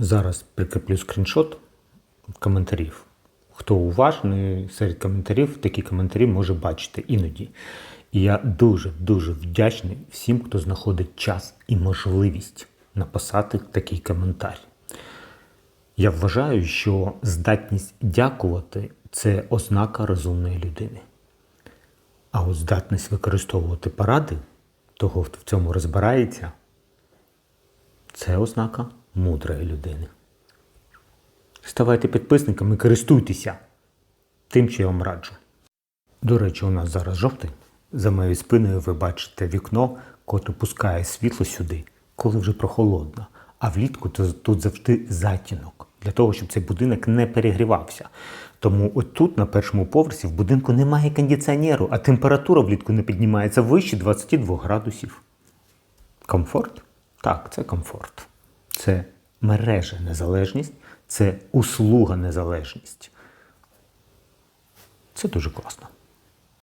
Зараз прикріплю скріншот коментарів. Хто уважний серед коментарів, такі коментарі може бачити іноді. І я дуже-дуже вдячний всім, хто знаходить час і можливість написати такий коментар. Я вважаю, що здатність дякувати це ознака розумної людини. А от здатність використовувати поради того, хто в цьому розбирається, це ознака мудрої людини. Ставайте підписниками, користуйтеся тим, що я вам раджу. До речі, у нас зараз жовтий. За моєю спиною ви бачите вікно, котре пускає світло сюди, коли вже прохолодно. А влітку тут завжди затінок для того, щоб цей будинок не перегрівався. Тому от тут, на першому поверсі, в будинку немає кондиціонеру, а температура влітку не піднімається вище 22 градусів. Комфорт? Так, це комфорт. Це мережа незалежність, це услуга незалежність. Це дуже класно.